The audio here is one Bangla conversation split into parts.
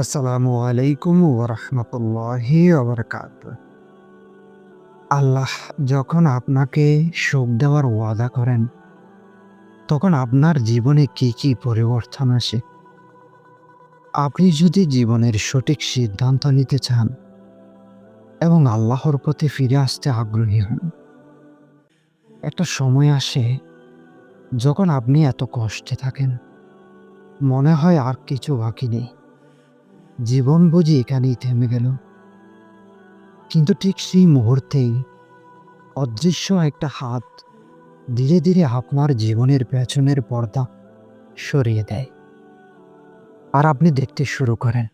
আসসালামু আলাইকুম ওরহমতুল্লাহি ওবরকাত আল্লাহ যখন আপনাকে সুখ দেওয়ার ওয়াদা করেন, তখন আপনার জীবনে কি কি পরিবর্তন আসে? আপনি যদি জীবনের সঠিক সিদ্ধান্ত নিতে চান এবং আল্লাহর প্রতি ফিরে আসতে আগ্রহী হন, একটা সময় আসে যখন আপনি এত কষ্টে থাকেন, মনে হয় আর কিছু বাকি নেই। জীবন বুঝি এখানেই থেমে গেল। কিন্তু ঠিক সেই মুহূর্তেই অদৃশ্য একটা হাত ধীরে ধীরে আপনার জীবনের পেছনের পর্দা সরিয়ে দেয়। আর আপনি দেখতে শুরু করেন।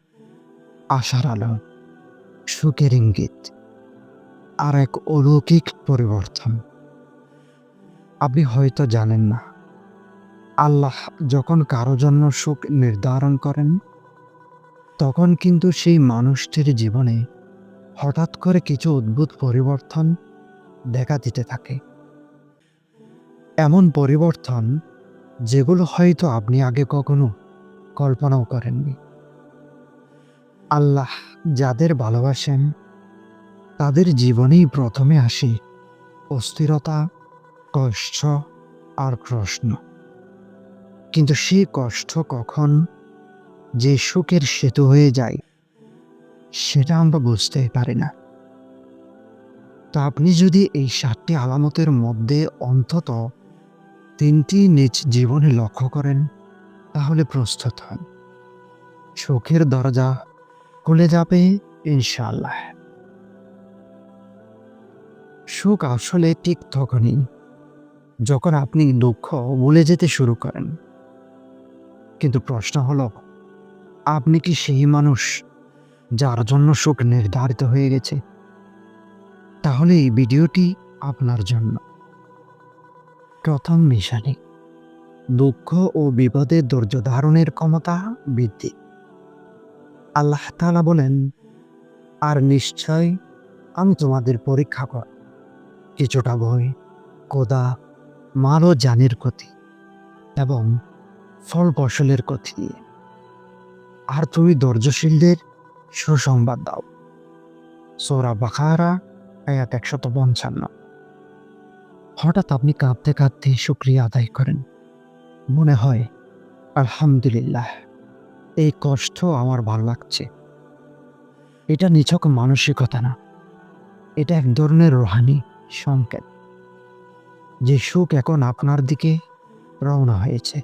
আশার আলো, সুখের ইঙ্গিত, আর এক অলৌকিক পরিবর্তন। আপনি হয়তো জানেন না, আল্লাহ যখন কারও জন্য সুখ নির্ধারণ করেন তখন কিন্তু সেই মানুষটির জীবনে হঠাৎ করে কিছু অদ্ভুত পরিবর্তন দেখা দিতে থাকে। এমন পরিবর্তন যেগুলো হয়তো আপনি আগে কখনো কল্পনাও করেননি। আল্লাহ যাদের ভালোবাসেন, তাদের জীবনেই প্রথমে আসে অস্থিরতা, কষ্ট আর প্রশ্ন। কিন্তু সেই কষ্ট কখন যে সুখের সেতু হয়ে যায়, সেটা আমরা বুঝতেই পারি না। তো আপনি যদি এই সাতটি আলামতের মধ্যে অন্তত তিনটি নিজ জীবনে লক্ষ্য করেন, তাহলে প্রস্তুত হন। সুখের দরজা খুলে যাবে ইনশাল্লাহ সুখ আসলে ঠিক তখনই যখন আপনি দুঃখ ভুলে যেতে শুরু করেন। কিন্তু প্রশ্ন হলো আপনি কি সেই মানুষ যার জন্য সুখ নির্ধারিত হয়ে গেছে? তাহলে এই ভিডিওটি আপনার জন্য। প্রথম মিশানি, দুঃখ ও বিপদে ধৈর্য ধারণের ক্ষমতা বৃদ্ধি। আল্লাহ তালা বলেন, আর নিশ্চয় আমি তোমাদের পরীক্ষা কর। কিছুটা ভয় কোদা, মাল জানের ক্ষতি এবং ফল ফসলের ক্ষতি দিয়ে। আর তুমি ধৈর্যশীলদের সুসংবাদ দাও। সোরা বাখারা আয়াত একশত পঞ্চান্ন। হঠাৎ আপনি কাঁদতে কাঁদতে শুক্রিয়া আদায় করেন। মনে হয়, আলহামদুলিল্লাহ, এই কষ্ট আমার ভালো লাগছে। এটা নিছক মানসিকতা না। এটা এক ধরনের রোহানি সংকেত। যে সুখ এখন আপনার দিকে রওনা হয়েছে।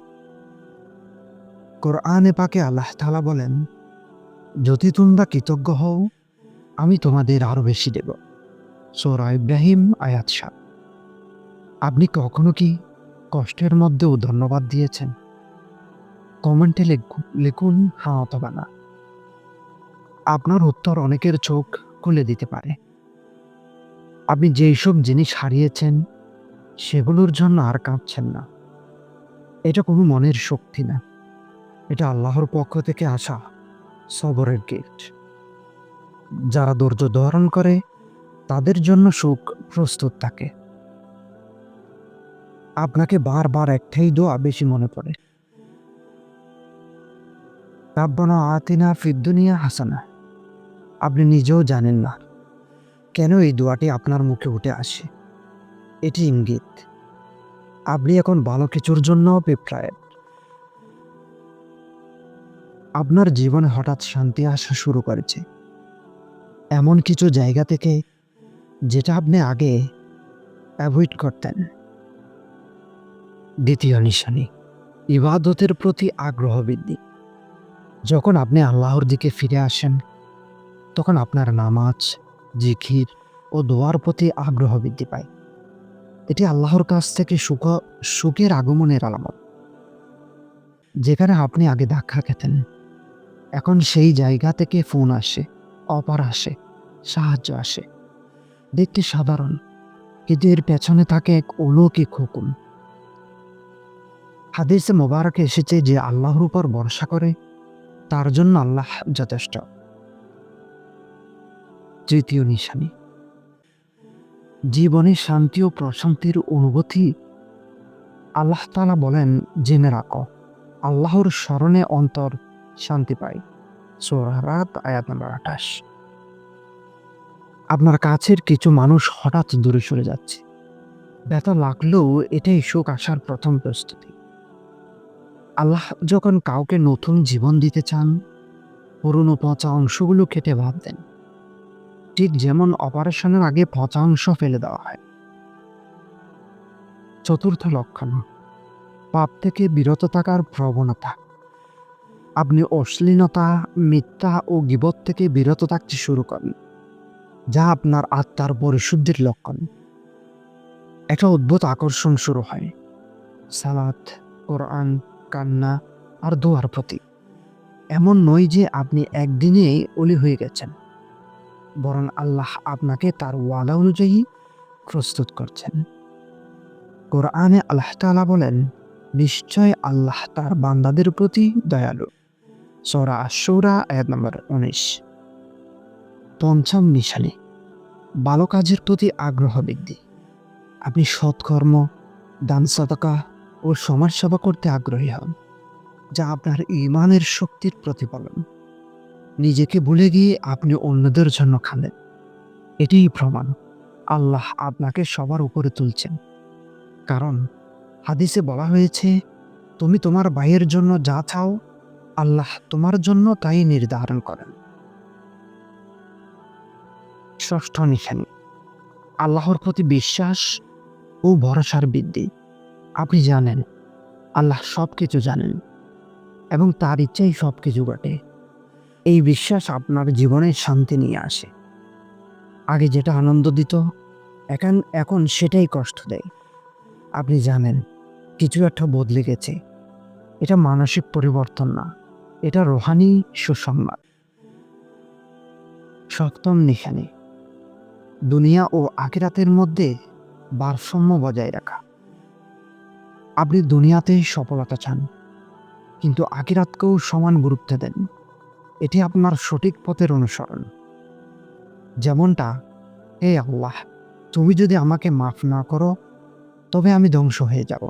কোরআনে পাকে আল্লাহ তালা বলেন, যদি তোমরা কৃতজ্ঞ হও, আমি তোমাদের আরও বেশি দেব। সোরা ইব্রাহিম, আয়াত সাত। আপনি কখনো কি কষ্টের মধ্যেও ধন্যবাদ দিয়েছেন? কমেন্টে লিখুন হ্যাঁ অথবা না আপনার উত্তর অনেকের চোখ খুলে দিতে পারে। আপনি যেই সব জিনিস হারিয়েছেন, সেগুলোর জন্য আর কাঁদছেন না। এটা কোনো মনের শক্তি না। এটা আল্লাহর পক্ষ থেকে আসা সবরের গিফট যারা ধৈর্য ধারণ করে, তাদের জন্য সুখ প্রস্তুত থাকে। আপনাকে বারবার একটাই দোয়া বেশি মনে পড়ে। রাব্বানা আতিনা ফিদ্দুনিয়া হাসানা। আপনি নিজেও জানেন না কেন এই দোয়াটি আপনার মুখে উঠে আসে। এটি ইঙ্গিত। আপনি এখন ভালো কিছুর জন্য অভিপ্রায় আপনার জীবনে হঠাৎ শান্তি আসা শুরু করেছে। এমন কিছু জায়গা থেকে যেটা আপনি আগে অ্যাভয়েড করতেন। দ্বিতীয় নিশানি, ইবাদতের প্রতি আগ্রহ বৃদ্ধি। যখন আপনি আল্লাহর দিকে ফিরে আসেন, তখন আপনার নামাজ জিখির ও দোয়ার প্রতি আগ্রহ বৃদ্ধি পায়। এটি আল্লাহর কাছ থেকে সুখ, সুখের আগমনের আলামত। যেখানে আপনি আগে ধাক্কা খেতেন। এখন সেই জায়গা থেকে ফোন আসে অপার আসে, সাহায্য আসে। দেখতে সাধারণ, কিন্তু এর পেছনে থাকে এক অলৌকিক হুকুম। হাদিসে মোবারকে এসেছে যে আল্লাহর উপর ভরসা করে, তার জন্য আল্লাহ যথেষ্ট। তৃতীয় নিশানি। জীবনে শান্তি ও প্রশান্তির অনুভূতি আল্লাহ তালা বলেন, জেনে রাখো, আল্লাহর স্মরণে অন্তর শান্তি পায় সোরারাত আয়াত নম্বর আঠাশ। আপনার কাছের কিছু মানুষ হঠাৎ দূরে সরে যাচ্ছে। ব্যথা লাগলেও এটাই শোক আসার প্রথম প্রস্তুতি। আল্লাহ যখন কাউকে নতুন জীবন দিতে চান, পুরনো পচা অংশগুলো কেটে ভাব দেন। ঠিক যেমন অপারেশনের আগে পচা অংশ ফেলে দেওয়া হয়। চতুর্থ লক্ষণ, পাপ থেকে বিরত থাকার প্রবণতা। আপনি অশ্লীলতা, মিথ্যা ও গিবত থেকে বিরত থাকতে শুরু করেন, যা আপনার আত্মার পরিশুদ্ধির লক্ষণ। একটা অদ্ভুত আকর্ষণ শুরু হয়। সালাত, কোরআন, কান্না আর দোয়ার প্রতি। এমন নয় যে আপনি একদিনেই অলি হয়ে গেছেন। বরং আল্লাহ আপনাকে তার ওয়াদা অনুযায়ী প্রস্তুত করছেন। কোরআনে আল্লাহ তাআলা বলেন, নিশ্চয় আল্লাহ তার বান্দাদের প্রতি দয়ালু। সরা আশুরা, আয়াত নম্বর উনিশ। পঞ্চম নিশানি ভালো কাজের প্রতি আগ্রহ বৃদ্ধি। আপনি সৎকর্ম, দান সতকা ও সমাজ সেবা করতে আগ্রহী হন, যা আপনার ইমানের শক্তির প্রতিফলন। নিজেকে ভুলে গিয়ে আপনি অন্যদের জন্য খালেন। এটিই প্রমাণ, আল্লাহ আপনাকে সবার উপরে তুলছেন। কারণ, হাদিসে বলা হয়েছে, তুমি তোমার ভাইয়ের জন্য যা চাও আল্লাহ তোমার জন্য তাই নির্ধারণ করেন। ষষ্ঠ নিশানি। আল্লাহর প্রতি বিশ্বাস ও ভরসার বৃদ্ধি। আপনি জানেন, আল্লাহ সব কিছু জানেন এবং তার ইচ্ছাই সব কিছু ঘটে। এই বিশ্বাস আপনার জীবনে শান্তি নিয়ে আসে। আগে যেটা আনন্দ দিত, এখন এখন সেটাই কষ্ট দেয়। আপনি জানেন, কিছু একটা বদলে গেছে। এটা মানসিক পরিবর্তন না। এটা রোহানি সুসংবাদ। সপ্তম নিশানি। দুনিয়া ও আখিরাতের মধ্যে ভারসাম্য বজায় রাখা। আপনি দুনিয়াতে সফলতা চান, কিন্তু আকিরাতকেও সমান গুরুত্ব দেন। এটি আপনার সঠিক পথের অনুসরণ। যেমনটা, হে আল্লাহ, তুমি যদি আমাকে মাফ না করো, তবে আমি ধ্বংস হয়ে যাব।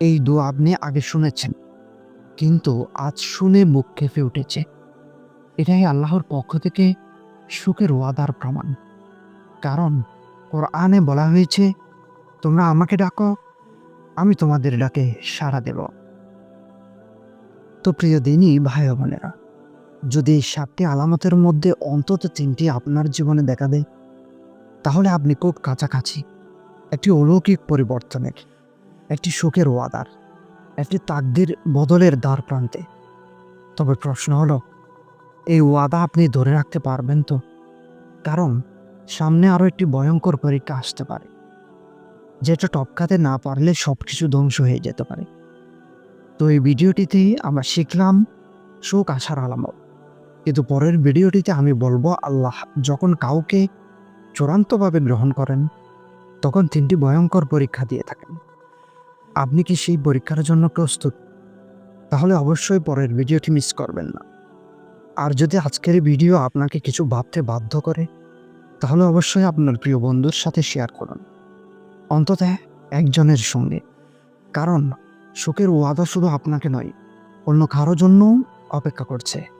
এই দু আপনি আগে শুনেছেন। কিন্তু আজ শুনে মুখ কেঁপে উঠেছে। এটাই আল্লাহর পক্ষ থেকে সুখের ওয়াদার প্রমাণ। কারণ কোরআনে বলা হয়েছে, তোমরা আমাকে ডাকো, আমি তোমাদের ডাকে সাড়া দেব। তো প্রিয় দিনই ভাই বোনেরা, যদি এই সাতটি আলামতের মধ্যে অন্তত তিনটি আপনার জীবনে দেখা দেয়, তাহলে আপনি খুব কাছাকাছি, একটি অলৌকিক পরিবর্তনের, একটি সুখের ওয়াদার। একটি তাকদির বদলের দ্বার প্রান্তে। তবে প্রশ্ন হলো, এই ওয়াদা আপনি ধরে রাখতে পারবেন তো? কারণ সামনে আরও একটি ভয়ঙ্কর পরীক্ষা আসতে পারে, যেটা টপকাতে না পারলে সব কিছু ধ্বংস হয়ে যেতে পারে। তো এই ভিডিওটিতে আমরা শিখলাম শোক আসার আলামত। কিন্তু পরের ভিডিওটিতে আমি বলব, আল্লাহ যখন কাউকে চূড়ান্তভাবে গ্রহণ করেন, তখন তিনটি ভয়ঙ্কর পরীক্ষা দিয়ে থাকেন। আপনি কি সেই পরীক্ষার জন্য প্রস্তুত? তাহলে অবশ্যই পরের ভিডিওটি মিস করবেন না। আর যদি আজকের ভিডিও আপনাকে কিছু ভাবতে বাধ্য করে, তাহলে অবশ্যই আপনার প্রিয় বন্ধুর সাথে শেয়ার করুন। অন্তত একজনের সঙ্গে। কারণ সুখের ওয়াদা শুধু আপনাকে নয়, অন্য কারও জন্যও অপেক্ষা করছে।